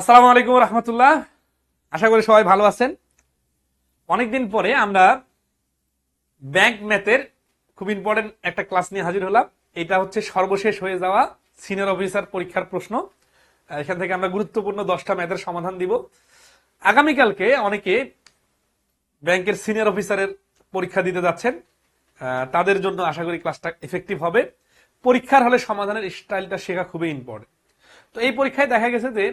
আসসালামু আলাইকুম রহমতুল্লাহ। আশা করি সবাই ভালো আছেন। অনেকদিন পরে আমরা ব্যাংক ম্যাথের খুব ইম্পর্টেন্ট একটা ক্লাস নিয়ে হাজির হলাম। এটা হচ্ছে সর্বশেষ হয়ে যাওয়া সিনিয়র অফিসার পরীক্ষার প্রশ্ন। এখান থেকে আমরা গুরুত্বপূর্ণ দশটা ম্যাথের সমাধান দিব। আগামীকালকে অনেকে ব্যাংকের সিনিয়র অফিসারের পরীক্ষা দিতে যাচ্ছেন। তাদের জন্য আশা করি ক্লাসটা এফেক্টিভ হবে। পরীক্ষার হলে সমাধানের স্টাইলটা শেখা খুবই ইম্পর্টেন্ট তো এই পরীক্ষায় দেখা গেছে যে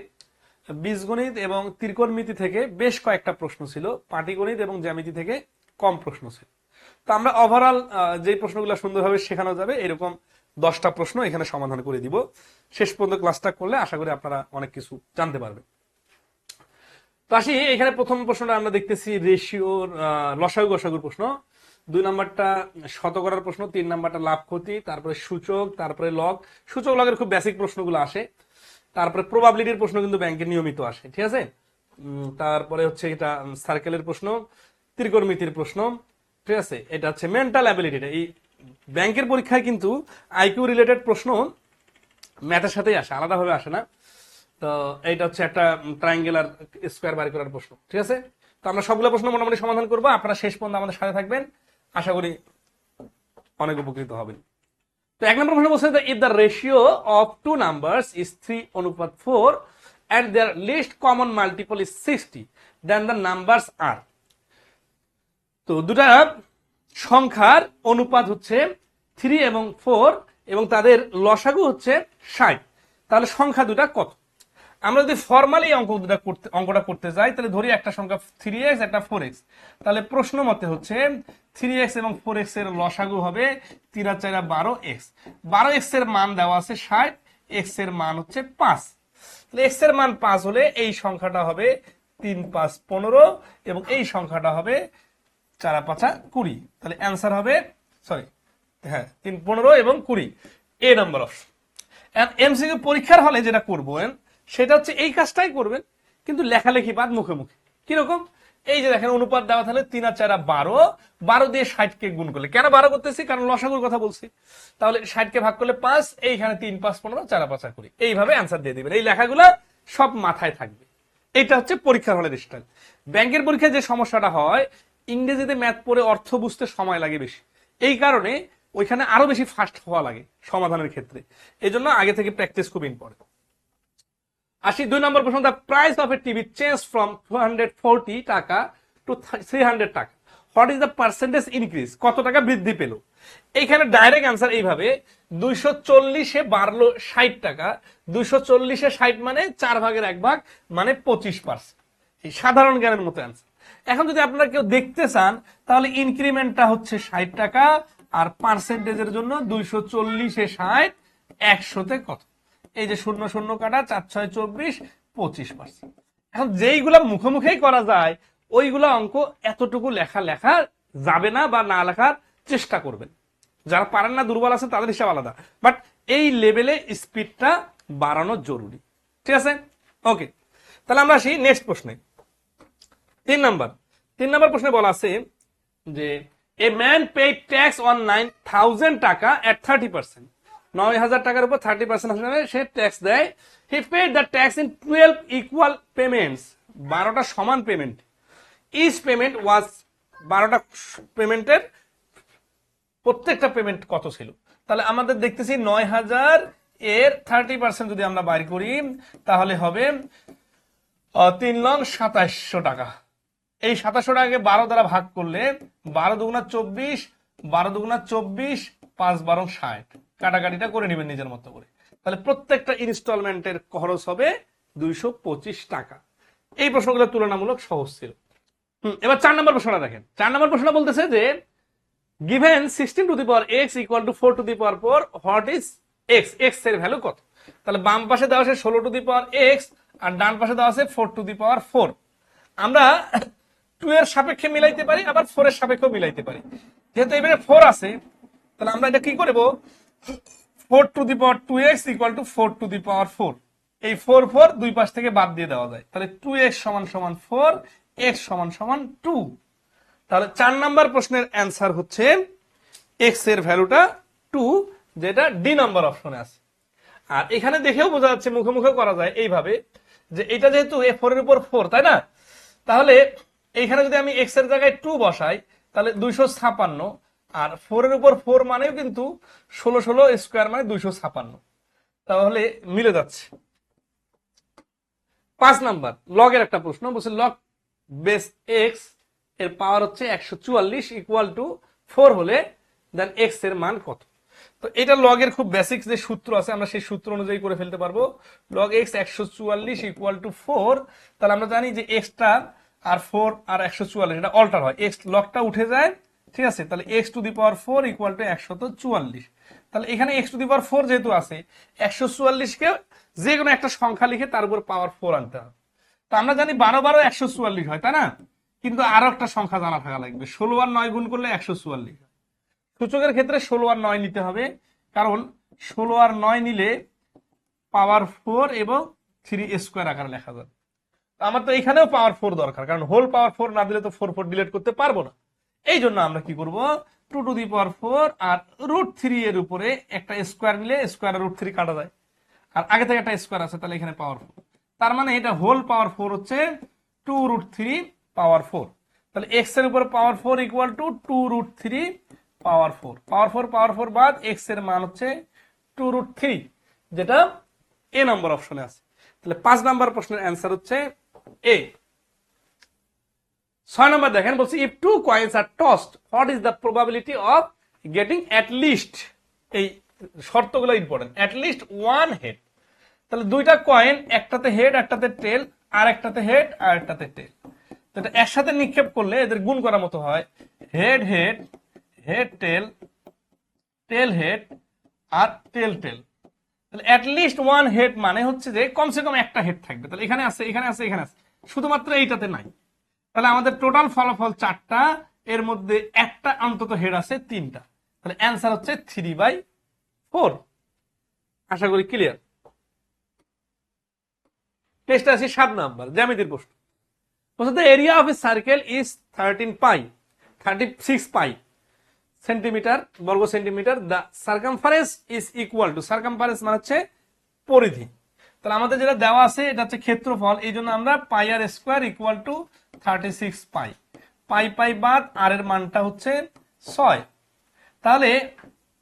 বীজগণিত এবং ত্রিকোণমিতি থেকে বেশ কয়েকটা প্রশ্ন ছিল, পাটিগণিত এবং জ্যামিতি থেকে কম প্রশ্ন ছিল। তো আমরা ওভারঅল যে প্রশ্নগুলো সুন্দরভাবে শেখানো যাবে, এরকম দশটা প্রশ্ন এখানে সমাধান করে দিব। শেষ পর্যন্ত ক্লাসটা করলে আশা করি আপনারা অনেক কিছু জানতে পারবেন। তো আসি, এখানে প্রথম প্রশ্নটা আমরা দেখতেছি রেশিওর লসাগু গসাগুর প্রশ্ন। দুই নাম্বারটা শতকরার প্রশ্ন, তিন নাম্বারটা লাভ ক্ষতি, তারপরে সূচক, তারপরে লগ সূচক লগের খুব বেসিক প্রশ্নগুলো আসে। তারপরে প্রবাবিলিটির প্রশ্ন কিন্তু ব্যাংকে নিয়মিত আসে, ঠিক আছে? তারপরে হচ্ছে এটা সার্কেলের প্রশ্ন, ত্রিকোণমিতির প্রশ্ন, ঠিক আছে? এটা হচ্ছে মেন্টাল অ্যাবিলিটিটা এই ব্যাংকের পরীক্ষায় কিন্তু আইকিউ রিলেটেড প্রশ্ন ম্যাথের সাথেই আসে, আলাদাভাবে আসে না। তো এইটা হচ্ছে একটা ট্রায়াঙ্গেলার স্কোয়ার বাড়ি করার প্রশ্ন, ঠিক আছে? তো আমরা সবগুলো প্রশ্ন মোটামুটি সমাধান করব। আপনারা শেষ পর্যন্ত আমাদের সাথে থাকবেন। আশা করি অনেক উপকৃত হবেন। তো এক নম্বর প্রশ্ন বলছে if the ratio of two numbers is three অনুপাত four and their least common multiple is sixty then the numbers are তো দুটা সংখ্যার অনুপাত হচ্ছে থ্রি এবং ফোর এবং তাদের লসাগু হচ্ছে ষাট। তাহলে সংখ্যা দুটা কত? আমরা যদি ফর্মালি অঙ্ক দুটা করতে, অঙ্কটা করতে যাই, তাহলে ধরি একটা সংখ্যা থ্রি এক্স একটা ফোর এক্স তাহলে প্রশ্ন মতে হচ্ছে থ্রি এক্স এবং ফোর এক্সের লসাগু হবে তিন আর চার বারো এক্স বারো এক্সের মান দেওয়া আছে ষাট এক্সের মান হচ্ছে পাঁচ। তাহলে এক্সের মান পাঁচ হলে এই সংখ্যাটা হবে তিন পাঁচ পনেরো এবং এই সংখ্যাটা হবে চারা পাঁচা কুড়ি। তাহলে অ্যান্সার হবে সরি হ্যাঁ তিন পনেরো এবং কুড়ি। এ নাম্বার অপশন এমসিকিউ পরীক্ষার হলে যেটা করবেন সেটা হচ্ছে এই কাজটাই করবেন, কিন্তু লেখালেখি বাদ মুখে মুখে। কীরকম? এই যে দেখেন, অনুপাত দেওয়া তাহলে তিন আর চারা বারো। বারো দিয়ে ষাটকে গুণ করলে। কেন বারো করতেছি? কারণ লসাগুর কথা বলছি। তাহলে ষাটকে ভাগ করলে পাঁচ, এইখানে তিন, পাঁচ, পনেরো, চারা পাঁচা কুড়ি। এইভাবে অ্যান্সার দিয়ে দিবেন। এই লেখাগুলো সব মাথায় থাকবে। এটা হচ্ছে পরীক্ষার হলের স্টাইল ব্যাংকের পরীক্ষায় যে সমস্যাটা হয়, ইংরেজিতে ম্যাথ পড়ে অর্থ বুঝতে সময় লাগে বেশি। এই কারণে ওইখানে আরও বেশি ফাস্ট হওয়া লাগে সমাধানের ক্ষেত্রে। এই আগে থেকে প্র্যাকটিস খুব ইম্পর্টেন্ট আসি দুই নম্বর প্রশ্ন the price of a TV change from two hundred forty taka to three hundred taka. What is the percentage increase কত টাকা বৃদ্ধি পেল? এইখানে ডাইরেক্ট অ্যান্সার এইভাবে, দুইশো চল্লিশে বাড়লো ষাট টাকা, দুইশো চল্লিশে ষাট মানে চার ভাগের এক ভাগ মানে পঁচিশ পার্সেন্ট এই সাধারণ জ্ঞানের মতো অ্যান্সার এখন যদি আপনারা কেউ দেখতে চান, তাহলে ইনক্রিমেন্টটা হচ্ছে ষাট টাকা, আর পার্সেন্টেজের জন্য দুইশো চল্লিশে ষাট, একশোতে কত? এই যে শূন্য শূন্য কাটা, চার ছয় চব্বিশ, পঁচিশ পার্সেন্ট এখন যেইগুলা মুখে মুখেই করা যায়, ওইগুলা অঙ্ক এতটুকু লেখা লেখা যাবে না বা না লেখার চেষ্টা করবেন। যারা পারেন না, দুর্বল আছে, তাদের হিসাব আলাদা। বাট এই লেভেলে স্পিডটা বাড়ানো জরুরি। ঠিক আছে? ওকে। তাহলে আমরা আসি নেক্সট প্রশ্নে। তিন নাম্বার। তিন নাম্বার প্রশ্নে বলা আছে যে a man pay tax on nine thousand taka at thirty percent নয় হাজার টাকার উপর থার্টি পার্সেন্ট সে ট্যাক্স দেয়। He paid the tax in twelve equal payments বারোটা সমান পেমেন্ট ইচ পেমেন্ট ওয়াজ বারোটা পেমেন্টের প্রত্যেকটা পেমেন্ট কত ছিল? তাহলে আমাদের দেখতেছি নয় হাজার এর থার্টি পার্সেন্ট যদি আমরা বাইর করি, তাহলে হবে তিন লং সাতাশশো টাকা। এই সাতাশশো টাকাকে বারো দ্বারা ভাগ করলে বারো দুগুণা চব্বিশ, বারো দুগুণা চব্বিশ, পাঁচ বারো ষাট। কাটাকাটিটা করে নেবেন নিজের মতো করে। তাহলে প্রত্যেকটা ইনস্টলমেন্টের খরচ হবে দুইশো পঁচিশ টাকা। এই প্রশ্নগুলো তুলনামূলক সহজ ছিল। এবার চার নম্বর প্রশ্নটা দেখেন। চার নম্বর প্রশ্নটা বলতেছে যে given sixteen to the power x equal to four to the power four what is x এক্সের ভ্যালু কত? তাহলে বাম পাশে দেওয়া আছে ষোলো টু দি পাওয়ার এক্স আর ডান পাশে দেওয়া আছে four to the power four আমরা টু এর সাপেক্ষে মিলাইতে পারি, আবার ফোর এর সাপেক্ষে মিলাইতে পারি। যেহেতু এবারে ফোর আছে, তাহলে আমরা এটা কি করব? Four to the power two x equal to four to the power four. এই ফোর ফোর দুই পাশ থেকে বাদ দিয়ে দেওয়া যায়। তাহলে টু এক্স সমান সমান ফোর, এক্স সমান সমান টু। তাহলে চার নাম্বার প্রশ্নের অ্যান্সার হচ্ছে এক্সের ভ্যালুটা টু, যেটা ডি নাম্বার অপশনে আছে। আর এখানে দেখেও বোঝা যাচ্ছে মুখে মুখে করা যায় এইভাবে যে এটা যেহেতু এ ফোর এর উপর ফোর, তাই না? তাহলে এইখানে যদি আমি এক্সের জায়গায় টু বসাই, তাহলে দুইশো ছাপান্ন আর ফোর এর উপর ফোর মানেও কিন্তু ষোলো ষোলো স্কোয়ার মানে দুইশো ছাপান্ন। তাহলে মিলে যাচ্ছে। পাঁচ নাম্বার লগের একটা প্রশ্ন, বলছে লগ বেস এক্সের পাওয়ার হচ্ছে একশো চুয়াল্লিশ ইকুয়াল টু ফোর হলে দেন এক্সের মান কত? তো এটা লগের খুব বেসিক যে সূত্র আছে, আমরা সেই সূত্র অনুযায়ী করে ফেলতে পারব। লগ এক্স একশো চুয়াল্লিশ ইকুয়াল টু ফোর তাহলে আমরা জানি যে এক্সটা আর ফোর আর একশো চুয়াল্লিশ, এটা অল্টার হয়। এক্স লগটা উঠে যায় ঠিক আছে? তাহলে x to the power four equal to একশত চুয়াল্লিশ। তাহলে এখানে x to the power four যেহেতু আছে একশো চুয়াল্লিশকে যে কোনো একটা সংখ্যা লিখে তার উপর পাওয়ার ফোর আনতে হবে। তো আমরা জানি বারো বারো একশো চুয়াল্লিশ হয়, তাই না? কিন্তু আরও একটা সংখ্যা জানা থাকা লাগবে। ষোলো আর নয় গুণ করলে একশো চুয়াল্লিশ সূচকের ক্ষেত্রে ষোলো আর নয় নিতে হবে, কারণ ষোলো আর নয় নিলে পাওয়ার ফোর এবং থ্রি স্কোয়ার আকারে লেখা যাবে। আমার তো এখানেও পাওয়ার ফোর দরকার, কারণ হোল পাওয়ার ফোর না দিলে তো ফোর ফোর ডিলিট করতে পারব না। এই জন্য আমরা কি করব? Two to the power four R root three এর উপরে একটা স্কোয়ার নিলে স্কোয়ার রুট থ্রি কাটা যায়। আর আগে থেকে একটা স্কোয়ার আছে, তাহলে এখানে পাওয়ার ফোর তার মানে এটা হোল পাওয়ার ফোর হচ্ছে two root three power four তাহলে এক্সের উপর power four equal to two root three power four power four power four বাদ এক্সের মান হচ্ছে টু রুট থ্রি যেটা এ নম্বর অপশনে আছে। তাহলে পাঁচ নম্বর প্রশ্নের অ্যান্সার হচ্ছে এ ছয় নম্বর দেখেন, বলছি if two coins are tossed what is the probability of getting at least এই শর্তগুলো important at least one head তাহলে দুইটা কয়েন একটাতে হেড একটাতে টেল আর একটাতে হেড আর একটাতে টেল তো এটা একসাথে নিক্ষেপ করলে এদের গুণ করার মতো হয় head head head tail tail head আর টেল টেল তাহলে অ্যাটলিস্ট ওয়ান হেড মানে হচ্ছে যে কমসে কম একটা হেড থাকবে। তাহলে এখানে আছে এখানে আছে এখানে আছে। শুধুমাত্র এইটাতে নাই। তাহলে আমাদের টোটাল ফলাফল চারটা, এর মধ্যে একটা, অন্তত হেড আছে তিনটা। তাহলে অ্যান্সার হচ্ছে থ্রি বাই ফোর আশা করি ক্লিয়ার টেস্ট আছে সাত নাম্বার, জ্যামিতির প্রশ্ন। The area of a circle is thirteen pi thirty six pi centimetre বর্গ centimetre the circumference is equal to circumference মানে হচ্ছে পরিধি। তাহলে আমাদের যেটা দেওয়া আছে, এটা হচ্ছে ক্ষেত্রফল। এই জন্য আমরা pi r square equal to thirty six pi. Pi pi বাদ, আর এর মানটা হচ্ছে ছয়। তাহলে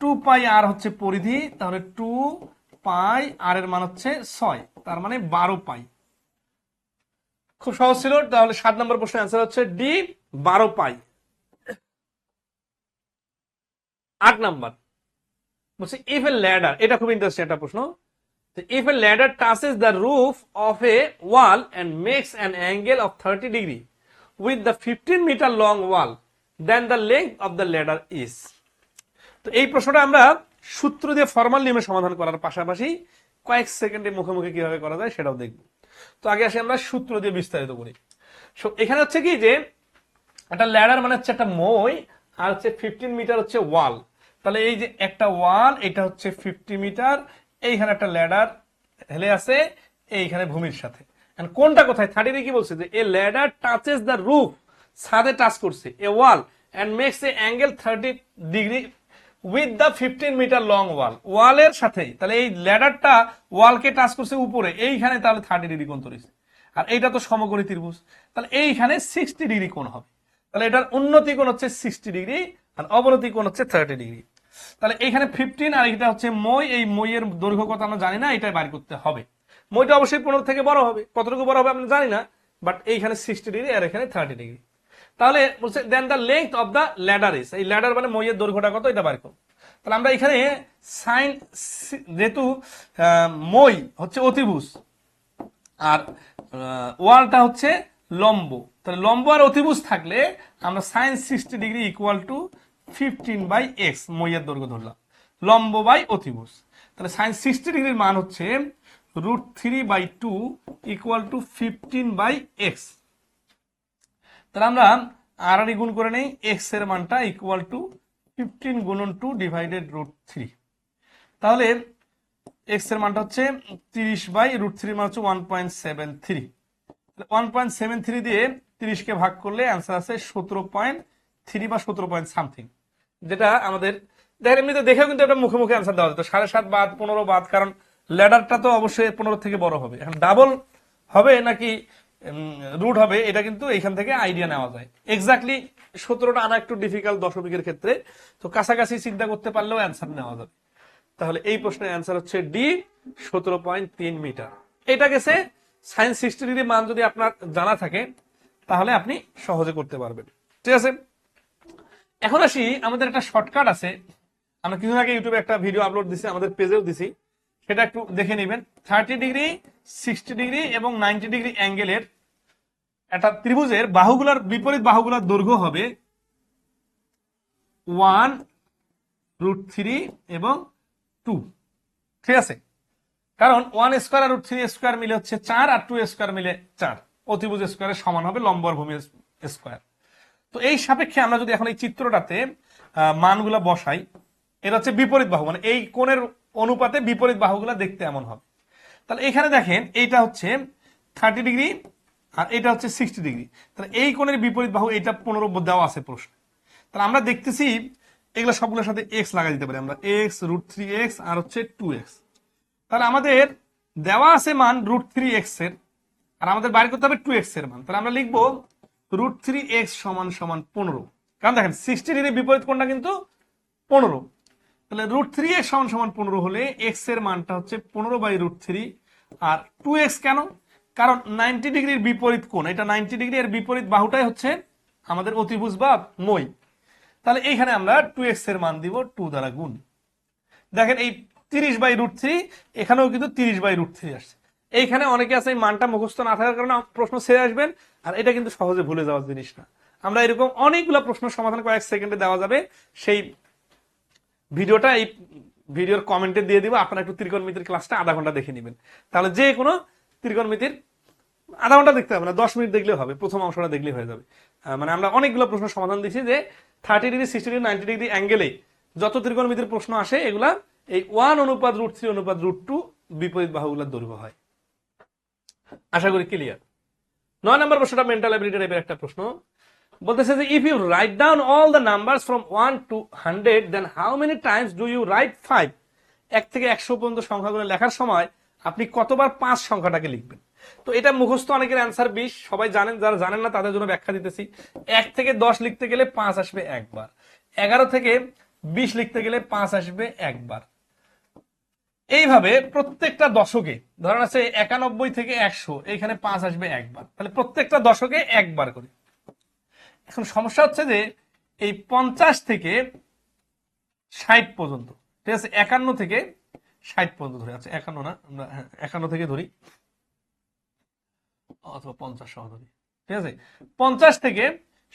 টু পাই আর হচ্ছে পরিধি, তাহলে টু পাই আর এর মান হচ্ছে ছয়। তার মানে বারো পাই। খুব সহজ ছিল, তাহলে সাত নম্বর প্রশ্নের অ্যান্সার হচ্ছে ডি বারো পাই। আট নাম্বার। বলছে ইফ এ ল্যাডার এটা খুব ইন্টারেস্টিং একটা প্রশ্ন। If a ladder touches the roof of a wall and makes an angle of thirty degree with the fifteen metre long wall then the length of the ladder is তো এই প্রশ্নটা আমরা সূত্র দিয়ে ফর্মাল নিয়মে সমাধান করার পাশাপাশি কয়েক সেকেন্ডে মুখে মুখে কীভাবে করা যায় সেটাও দেখব। তো আগে আসি আমরা সূত্র দিয়ে বিস্তারিত করি। সো এখানে হচ্ছে কি যে একটা ল্যাডার মানে হচ্ছে একটা মই আর হচ্ছে ফিফটিন মিটার হচ্ছে ওয়াল তাহলে এই যে একটা ওয়াল এটা হচ্ছে ফিফটি মিটার এইখানে একটা ল্যাডার হেলে আছে, এইখানে ভূমির সাথে। কোনটা কোথায়? থার্টি কি বলছে যে a ladder touches the roof ছাদে টাচ করছে a wall and makes a angle thirty degree with the fifteen metre long wall ওয়ালের সাথে, তাহলে এই ল্যাডারটা ওয়ালকে টাচ করছে উপরে, এইখানে তাহলে থার্টি ডিগ্রি কোণ তৈরি আর এইটা তো সমকোণী ত্রিভুজ, তাহলে এইখানে সিক্সটি ডিগ্রি কোণ হবে। তাহলে এটার উন্নতি কোণ হচ্ছে সিক্সটি ডিগ্রি আর অবনতি কোণ হচ্ছে থার্টি ডিগ্রি তাহলে এইখানে ফিফটিন আর এটা হচ্ছে মই, এই মইয়ের দৈর্ঘ্য কত আমরা জানি না, এটাই বাড়ি করতে হবে। মইটা অবশ্যই পনেরো থেকে বড় হবে। কতটুকু বড় হবে আমরা জানি না বাট এইখানে সিক্সটি ডিগ্রি আর এখানে থার্টি ডিগ্রি তাহলে বলছে then the length of the ladder is এই ল্যাডার মানে মইয়ের দৈর্ঘ্যটা কত, এটা বার করো। তাহলে আমরা এখানে সাইন যেহেতু মই হচ্ছে অতিভুজ, আর ওয়ালটা হচ্ছে লম্ব। তাহলে লম্ব আর অতিভুজ থাকলে আমরা sine sixty degree equal to fifteen by x মইয়ের দৈর্ঘ্য ধরলাম। লম্ব বাই অতিভুজ। তাহলে সাইন সিক্সটি ডিগ্রির মান হচ্ছে root three by two equal to fifteen by x তাহলে আমরা আর আর গুণ করে নেই এক্সের মানটা ইকুয়াল টু ফিফটিন গুণন টু ডিভাইডেড রুট থ্রি তাহলে এক্সের মানটা হচ্ছে তিরিশ বাই রুট থ্রি মান হচ্ছে one point seven three one point seven three দিয়ে তিরিশকে ভাগ করলে অ্যান্সার আছে সতেরো পয়েন্ট থ্রি বা সতেরো পয়েন্ট সামথিং যেটা আমাদের দেখেন এমনিতে দেখেও কিন্তু একটা মুখে মুখে অ্যান্সার দেওয়া যেত সাড়ে সাত বাদ, পনেরো বাদ, কারণ ল্যাডারটা তো অবশ্যই পনেরো থেকে বড় হবে। এখন ডাবল হবে নাকি রুট হবে, এটা কিন্তু এখান থেকে আইডিয়া নেওয়া যায়। এক্স্যাক্টলি সতেরোটা আনা একটু ডিফিকাল্ট দশমিকের ক্ষেত্রে, তো কাছাকাছি চিন্তা করতে পারলেও অ্যান্সার নেওয়া যাবে। তাহলে এই প্রশ্নের অ্যান্সার হচ্ছে ডি সতেরো পয়েন্ট তিন মিটার। এটা গেছে সায়েন্স সিক্সটি ডিগ্রি মান যদি আপনার জানা থাকে, তাহলে আপনি সহজে করতে পারবেন। ঠিক আছে? এখন আসি, আমাদের একটা শর্টকাট আছে। আমরা কিছুদিন আগে ইউটিউবে একটা ভিডিও আপলোড দিছি, আমাদের পেজেও দিছি। সেটা একটু দেখে নেবেন। থার্টি ডিগ্রি সিক্সটি ডিগ্রি এবং নাইনটি ডিগ্রি অ্যাঙ্গেলের একটা ত্রিভুজের বাহুগুলার বিপরীত বাহুগুলার দৈর্ঘ্য হবে ওয়ান রুট থ্রি এবং টু ঠিক আছে? কারণ ওয়ান স্কোয়ার আর রুট থ্রি স্কোয়ার মিলে হচ্ছে চার, আর টু স্কোয়ার মিলে চার। অতিভুজ স্কোয়ারের সমান হবে লম্বর ভূমি স্কোয়ার তো এই সাপেক্ষে আমরা যদি এখন এই চিত্রটাতে মানগুলা বসাই, এটা হচ্ছে বিপরীত বাহু মানে এই কোণের অনুপাতে বিপরীত বাহুগুলা দেখতে এমন হবে। তাহলে এখানে দেখেন, এইটা হচ্ছে থার্টি ডিগ্রি আর এটা হচ্ছে সিক্সটি ডিগ্রি তাহলে এই কোণের বিপরীত বাহু এটা পনেরো দেওয়া আছে প্রশ্ন। তাহলে আমরা দেখতেছি, এগুলো সবগুলোর সাথে এক্স লাগাই দিতে পারি আমরা। এক্স রুট থ্রি এক্স আর হচ্ছে টু এক্স তাহলে আমাদের দেওয়া আছে মান রুট থ্রি এক্সের, আর আমাদের বাইর করতে হবে টু এক্সের মান। তাহলে আমরা লিখব রুট থ্রি এক্স সমান সমান পনেরো। কারণ দেখেন সিক্সটি ডিগ্রি বিপরীত কোণটা কিন্তু পনেরো। তাহলে রুট থ্রি এক্স সমান সমান পনেরো হলে এক্সের মানটা হচ্ছে পনেরো বাই রুট থ্রি। আর টু এক্স কেন? কারণ নাইনটি ডিগ্রির বিপরীত কোণ, এটা নাইনটি ডিগ্রি এর বিপরীত বাহুটাই হচ্ছে আমাদের অতিভুজ বা মই। তাহলে এইখানে আমরা টু এক্সের মান দিব টু দ্বারা গুণ। দেখেন এই তিরিশ বাই রুট থ্রি, এখানেও কিন্তু তিরিশ বাই রুট থ্রি আসছে। এইখানে অনেকে আছে এই মানটা মুখস্থ না থাকার কারণে প্রশ্ন ছেড়ে আসবেন, আর এটা কিন্তু সহজে ভুলে যাওয়ার জিনিস না। আমরা এরকম অনেকগুলো প্রশ্ন সমাধান কয়েক সেকেন্ডে দেওয়া যাবে। সেই ভিডিওটা, এই ভিডিওর কমেন্টে দিয়ে দিব, আপনারা একটু ত্রিকোণমিতির ক্লাসটা আধা ঘণ্টা দেখে নেবেন। তাহলে যে কোনো ত্রিকোণমিতির আধা ঘণ্টা দেখতে হবে না, দশ মিনিট দেখলেও হবে, প্রথম অংশটা দেখলেই হয়ে যাবে। মানে আমরা অনেকগুলো প্রশ্ন সমাধান দিচ্ছি যে thirty degree sixty degree ninety degree অ্যাঙ্গেলে যত ত্রিকোণমিতির প্রশ্ন আসে, এগুলা এই ওয়ান অনুপাত রুট থ্রি অনুপাত রুট টু বিপরীত বাহুগুলোর দৈর্ঘ্য হয়। আশা করি ক্লিয়ার নয় নম্বর প্রশ্নটা মেন্টাল অ্যাবিলিটি একটা প্রশ্ন। বলতেছে যে if you write down all the number from one to hundred then how many times do you write five এক থেকে একশো পর্যন্ত সংখ্যাগুলো লেখার সময় আপনি কতবার পাঁচ সংখ্যাটাকে লিখবেন? তো এটা মুখস্থ অনেকের অ্যান্সার বিশ। সবাই জানেন, যারা জানেন না, তাদের জন্য ব্যাখ্যা দিতেছি। এক থেকে দশ লিখতে গেলে পাঁচ আসবে একবার। এগারো থেকে বিশ লিখতে গেলে পাঁচ আসবে একবার। এইভাবে প্রত্যেকটা দশকে ধরেন আছে একানব্বই থেকে একশো এখানে পাঁচ আসবে একবার। তাহলে প্রত্যেকটা দশকে একবার করে। এখন সমস্যা হচ্ছে যে এই পঞ্চাশ থেকে ষাট পর্যন্ত ঠিক আছে? একান্ন থেকে ষাট পর্যন্ত ধরে। আছে একান্ন না আমরা হ্যাঁ, একান্ন থেকে ধরি। অথবা পঞ্চাশ সহ ধরি ঠিক আছে? পঞ্চাশ থেকে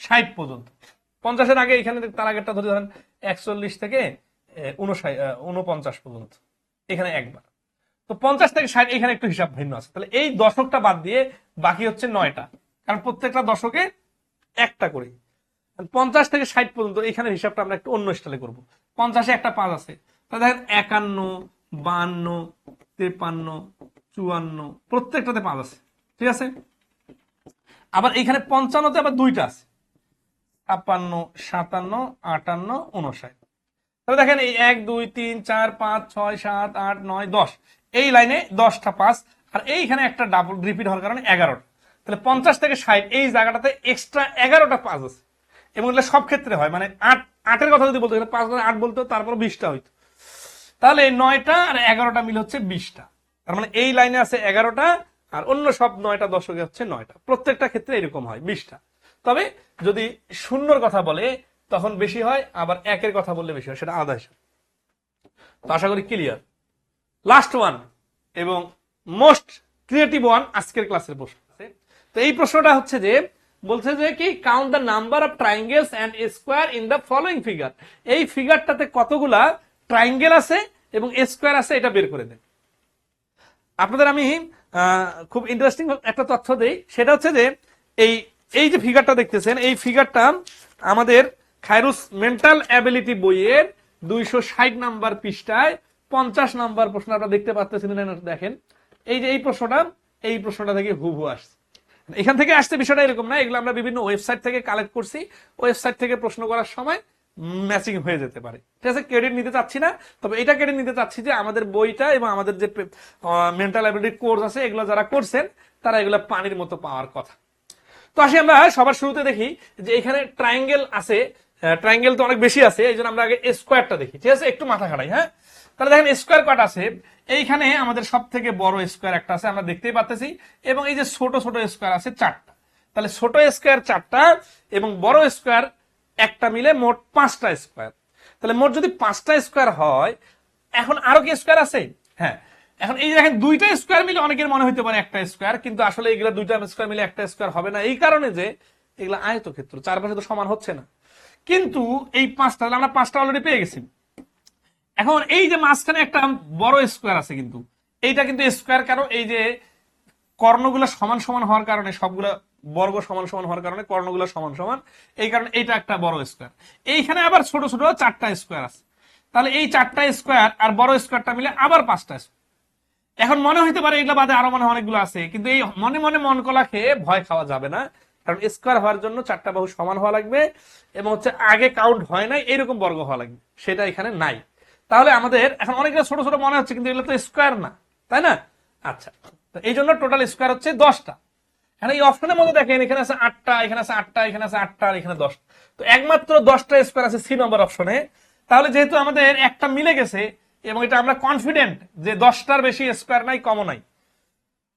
ষাট পর্যন্ত। পঞ্চাশের আগে এখানে তার আগেরটা ধরে ধরেন একচল্লিশ থেকে উনষাট উনপঞ্চাশ পর্যন্ত। এখানে একবার। তো পঞ্চাশ থেকে ষাট, এখানে একটু হিসাব ভিন্ন আছে। তাহলে এই দশকটা বাদ দিয়ে বাকি হচ্ছে নয়টা। কারণ প্রত্যেকটা দশকে একটা করে পঞ্চাশ থেকে ষাট পর্যন্ত এখানে হিসাবটা আমরা একটু অন্য স্টাইলে করব। পঞ্চাশে একটা পাঁচ আছে। তাহলে দেখেন একান্ন, বান্ন, তেপান্ন, চুয়ান্ন, প্রত্যেকটাতে পাঁচ আছে। ঠিক আছে? আবার এখানে পঞ্চান্নতে আবার দুইটা আছে। ছাপ্পান্ন, সাতান্ন, আটান্ন উনষাট তাহলে দেখেন এই এক, দুই, তিন, চার, পাঁচ, ছয়, সাত, আট, নয়, দশ। এই লাইনে দশটা পাঁচ, আর এইখানে একটা ডাবল রিপিট হওয়ার কারণে এগারোটা। তাহলে পঞ্চাশ থেকে ষাট, এই জায়গাটাতে এক্সট্রা এগারোটা পাঁচ আছে। এবং এগুলো সব ক্ষেত্রে হয় মানে আট, আটের কথা যদি বলতে পাঁচ আট বলতো তারপর বিশটা হইতো। তাহলে নয়টা আর এগারোটা মিল হচ্ছে বিশটা। তার মানে এই লাইনে আছে এগারোটা, আর অন্য সব নয়টা দশকে হচ্ছে নয়টা। প্রত্যেকটা ক্ষেত্রে এরকম হয়, বিশটা। তবে যদি শূন্যর কথা বলে তখন বেশি হয়, আবার একের কথা বললে বেশি হয়, সেটা আলাদা হিসাব। তো আশা করি ক্লিয়ার লাস্ট ওয়ান এবং মোস্ট ক্রিয়েটিভ ওয়ান আজকের ক্লাসের প্রশ্ন। তো এই প্রশ্নটা হচ্ছে যে, বলছে যে কি count the number of triangles and square in the following figure এই ফিগারটাতে কতগুলা ট্রাইঙ্গেল আছে এবং স্কোয়ার আছে এটা বের করে দেন। আপনাদের আমি খুব ইন্টারেস্টিং একটা তথ্য দেই। সেটা হচ্ছে যে, এই এই যে ফিগারটা দেখতেছেন, এই ফিগারটা আমাদের খায়রুস মেন্টাল অ্যাবিলিটি বইয়ের দুইশো ষাট নাম্বার পৃষ্ঠায় পঞ্চাশ নাম্বার প্রশ্ন আপনারা দেখতে পাচ্ছেন দেখেন। এই যে এই প্রশ্নটা এই প্রশ্নটা থেকে হুবহু আসছে। এখান থেকে আসতে বিষয়টা এরকম না, এগুলো আমরা বিভিন্ন ওয়েবসাইট থেকে কালেক্ট করছি। ওয়েবসাইট থেকে প্রশ্ন করার সময় ম্যাচিং হয়ে যেতে পারে। ঠিক আছে ক্রেডিট নিতে চাচ্ছি না, তবে এটা ক্রেডিট নিতে চাচ্ছি যে আমাদের বইটা এবং আমাদের যে মেন্টাল অ্যাবিলিটি কোর্স আছে, এগুলো যারা করছেন, তারা এগুলো পানির মতো পাওয়ার কথা। তো আসি আমরা সবার শুরুতে দেখি যে এখানে ট্রায়াঙ্গেল আছে ট্রায়াঙ্গেল তো অনেক বেশি আছে এই জন্য আমরা আগে স্কোয়ারটা দেখি। ঠিক আছে? একটু মাথা খাটাই হ্যাঁ? তাহলে দেখেন স্কোয়ার কয়টা আছে। এইখানে আমাদের সব থেকে বড় স্কোয়ার একটা আছে, আমরা দেখতেই পাচ্তেছি এবং এই যে ছোট ছোট স্কোয়ার আছে চারটা। তাহলে ছোট স্কোয়ার চারটা এবং বড় স্কোয়ার একটা মিলে মোট পাঁচটা স্কোয়ার তাহলে মোট যদি পাঁচটা স্কোয়ার হয়, এখন আরও কি স্কোয়ার আছে? হ্যাঁ। এখন এই দেখেন, দুইটা স্কোয়ার মিলে অনেকের মনে হইতে পারে একটা স্কোয়ার কিন্তু আসলে এগুলা দুইটা স্কোয়ার মিলে একটা স্কোয়ার হবে না। এই কারণে যে এগুলা আয়তক্ষেত্র, চারপাশে তো সমান হচ্ছে না। কিন্তু এই পাঁচটা আমরা পাঁচটা অলরেডি পেয়ে গেছি। এখন এই যে মাঝখানে একটা বড় স্কোয়ার আছে কিন্তু, এইটা কিন্তু স্কোয়ার কেন? এই যে কর্ণগুলো সমান সমান হওয়ার কারণে, সবগুলো বর্গ সমান সমান হওয়ার কারণে কর্ণগুলো সমান সমান, এই কারণে এইটা একটা বড় স্কোয়ার এইখানে আবার ছোট ছোট চারটা স্কোয়ার আছে। তাহলে এই চারটা স্কোয়ার আর বড় স্কোয়ারটা মিলে আবার পাঁচটা এখন মনে হইতে পারে এগুলো বাদে আরও মনে অনেকগুলো আছে, কিন্তু এই মনে মনে মন কলা খেয়ে ভয় খাওয়া যাবে না। কারণ স্কোয়ার হওয়ার জন্য চারটা বাহু সমান হওয়া লাগবে এবং হচ্ছে আগে কাউন্ট হয় নাই এরকম বর্গ হওয়া লাগবে। সেটা এখানে নাই। তাহলে আমাদের এখন অনেকগুলো ছোট ছোট মনে হচ্ছে, কিন্তু এগুলো তো স্কোয়ার না, তাই না? আচ্ছা তো এই জন্য টোটাল স্কোয়ার হচ্ছে দশটা। এখন এই অপশনের মধ্যে দেখেন, এখানে আছে আটটা, এখানে আছে আটটা, এখানে আছে আটটা, আর এখানে দশটা। তো একমাত্র দশটা স্কোয়ার আছে সি নম্বর অপশনে তাহলে যেহেতু আমাদের একটা মিলে গেছে, এবং এটা আমরা কনফিডেন্ট যে দশটার বেশি স্কোয়ার নাই, কমও নাই।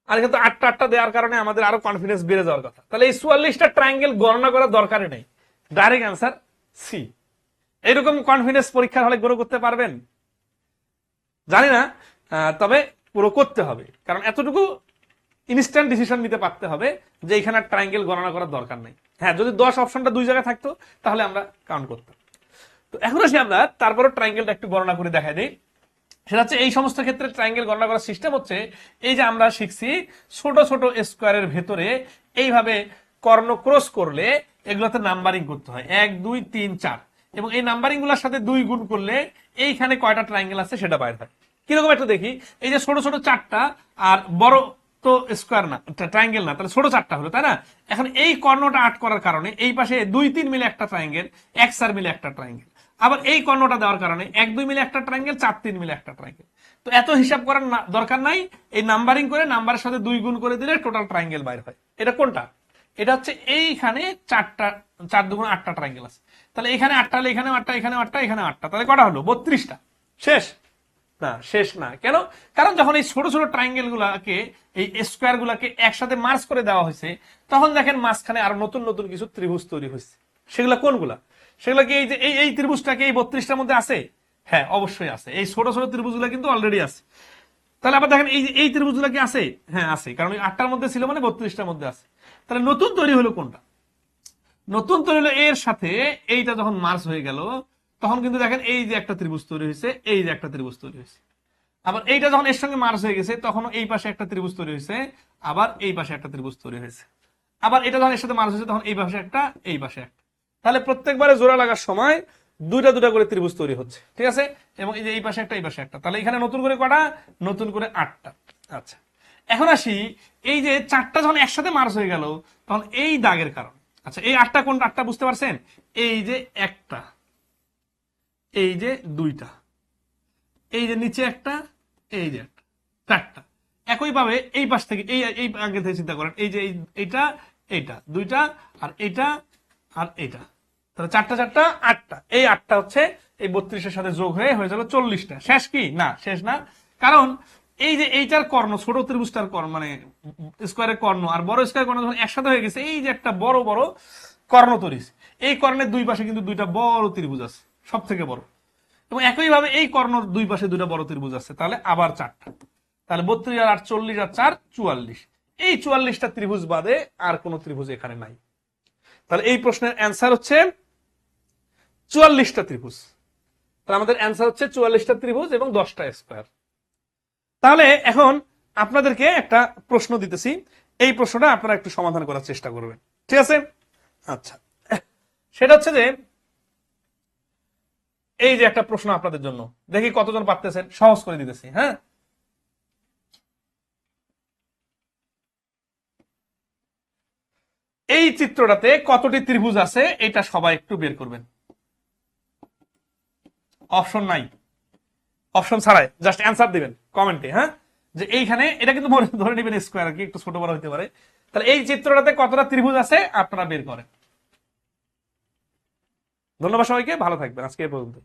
আর কিন্তু আটটা আটটা দেওয়ার কারণে আমাদের আরও কনফিডেন্স বেড়ে যাওয়ার কথা। তাহলে এই চুয়াল্লিশটা ট্রায়াঙ্গেল গণনা করার দরকারই নেই। ডাইরেক্ট অ্যান্সার সি এরকম কনফিডেন্স পরীক্ষার হলে গ্রো করতে পারবেন? জানি না তবে পুরো করতে হবে। কারণ এতটুকু ইনস্ট্যান্ট ডিসিশন নিতে পারতে হবে যে এখানে ট্রায়াঙ্গেল গণনা করার দরকার নেই। হ্যাঁ যদি দশ অপশনটা দুই জায়গায় থাকতো, তাহলে আমরা কাউন্ট করতাম। তো এখন আসি আমরা তারপরে ট্রায়াঙ্গেলটা একটু গণনা করে দেখা দিই। সেটা হচ্ছে এই সমস্ত ক্ষেত্রে ট্রায়াঙ্গেল গণনা করার সিস্টেম হচ্ছে এই যে আমরা শিখছি ছোট ছোট স্কোয়ারের ভেতরে এইভাবে কর্ণ ক্রস করলে এগুলোতে নাম্বারিং করতে হয়। এক, দুই, তিন, চার। এবং এই নাম্বারিংগুলোর সাথে দুই গুণ করলে এইখানে কয়টা ট্রায়াঙ্গেল আছে সেটা বাইরে হয়। কীরকম একটা দেখি? এই যে ছোট ছোট চারটা আর বড় তো স্কোয়ার না ট্রায়াঙ্গেল না, তাহলে ছোট চারটা হলো, তাই না? এখন এই কর্ণটা আট করার কারণে এই পাশে দুই, তিন মিলে একটা ট্রায়াঙ্গেল এক, চার মিলে একটা ট্রায়াঙ্গেল আবার এই কর্ণটা দেওয়ার কারণে এক, দুই মিলে একটা ট্রায়াঙ্গেল চার, তিন মিলে একটা ট্রায়াঙ্গেল তো এত হিসাব করার দরকার নাই। এই নাম্বারিং করে নাম্বারের সাথে দুই গুণ করে দিলে টোটাল ট্রায়াঙ্গেল বাইর হয়। এটা কোনটা? এটা হচ্ছে এইখানে চারটা, চার দুগুণ আটটা ট্রায়াঙ্গেল আছে। তাহলে এখানে আটটা এখানে আটটা এখানে আটটা এখানে আটটা। তাহলে কটা হলো? বত্রিশটা। শেষ? না শেষ না। কেন? কারণ যখন এই ছোট ছোট ট্রায়াঙ্গেল গুলাকে এই স্কোয়ার গুলাকে একসাথে মার্চ করে দেওয়া হয়েছে, তখন দেখেন মাঝখানে আরও নতুন নতুন কিছু ত্রিভুজ তৈরি হয়েছে। সেগুলা কোনগুলা? সেগুলা কি এই যে, এই এই ত্রিভুজটাকে এই বত্রিশটার মধ্যে আছে? হ্যাঁ অবশ্যই আছে। এই ছোট ছোট ত্রিভুজগুলা কিন্তু অলরেডি আছে। তাহলে আবার দেখেন, এই এই ত্রিভুজগুলা কি আছে? হ্যাঁ আছে। কারণ এই আটটার মধ্যে ছিল মানে বত্রিশটার মধ্যে আছে। তাহলে নতুন তৈরি হলো কোনটা? নতুন তৈরি হলো এর সাথে এইটা যখন মার্চ হয়ে গেল, তখন কিন্তু দেখেন এই যে একটা ত্রিভুজ তৈরি হয়েছে, এই যে একটা ত্রিভুজ তৈরি হয়েছে। আবার এইটা যখন এর সঙ্গে মার্চ হয়ে গেছে তখন এই পাশে একটা ত্রিভুজ তৈরি হয়েছে, আবার এই পাশে একটা ত্রিভুজ তৈরি হয়েছে। আবার এটা যখন এর সাথে মার্চ হয়েছে, তখন এই পাশে একটা, এই পাশে একটা। তাহলে প্রত্যেকবারে জোড়া লাগার সময় দুইটা দুটা করে ত্রিভুজ তৈরি হচ্ছে। ঠিক আছে? এবং এই যে এই পাশে একটা, এই পাশে একটা। তাহলে এখানে নতুন করে কটা? নতুন করে আটটা। আচ্ছা। এখন আসি, এই যে চারটা যখন একসাথে মার্চ হয়ে গেল, তখন এই দাগের কারণ। আচ্ছা এই আটটা কোনটা আটটা বুঝতে পারছেন? এই যে একটা, এই যে দুইটা, এই যে নিচে একটা, এই যে একটা, চারটা। একইভাবে এই পাশ থেকে, এই এই আগে থেকে চিন্তা করেন, এই যে এই- এইটা এইটা, দুইটা, আর এইটা আর এইটা। তাহলে চারটা চারটা, আটটা। এই আটটা হচ্ছে এই বত্রিশের সাথে যোগ হয়ে হয়ে যাবে চল্লিশটা। শেষ কি? না, শেষ না। কারণ এই যে এইটার কর্ণ, ছোট ত্রিভুজটার কর্ণ মানে স্কোয়ারের কর্ণ আর বড় স্কোয়ার কর্ণ যখন একসাথে হয়ে গেছে, এই যে একটা বড় বড় কর্ণ তৈরি হয়েছে। এই কর্ণের দুই পাশে কিন্তু দুইটা বড় ত্রিভুজ আছে সব থেকে বড়। এবং একইভাবে এই কর্ণর দুই পাশে দুইটা বড় ত্রিভুজ আছে, তাহলে আবার চারটা। তাহলে বত্রিশ আর আটচল্লিশ আর চার চুয়াল্লিশ। এই চুয়াল্লিশটা ত্রিভুজ বাদে আর কোন ত্রিভুজ এখানে নাই। তাহলে এই প্রশ্নের অ্যান্সার হচ্ছে চুয়াল্লিশটা ত্রিভুজ। তাহলে আমাদের অ্যান্সার হচ্ছে চুয়াল্লিশটা ত্রিভুজ এবং দশটা স্কোয়ার তাহলে এখন আপনাদেরকে একটা প্রশ্ন দিতেছি। এই প্রশ্নটা আপনারা একটু সমাধান করার চেষ্টা করবেন। ঠিক আছে? আচ্ছা। সেটা হচ্ছে যে, এই যে একটা প্রশ্ন আপনাদের জন্য। দেখি কতজন পারতেছেন। সহজ করে দিতেছি হ্যাঁ? এই চিত্রটাতে কতটি ত্রিভুজ আছে এটা সবাই একটু বের করবেন। অপশন নাই। অপশন ছাড়াই জাস্ট অ্যান্সার দিবেন কমেন্টে হ্যাঁ? যে এইখানে, এটা কিন্তু ধরে নেবেন স্কোয়ার আর কি, একটু ছোট বড় হতে পারে। তাহলে এই চিত্রটাতে কতটা ত্রিভুজ আছে আপনারা বের করেন। ধন্যবাদ সবাইকে, ভালো থাকবেন, আজকে এই পর্যন্ত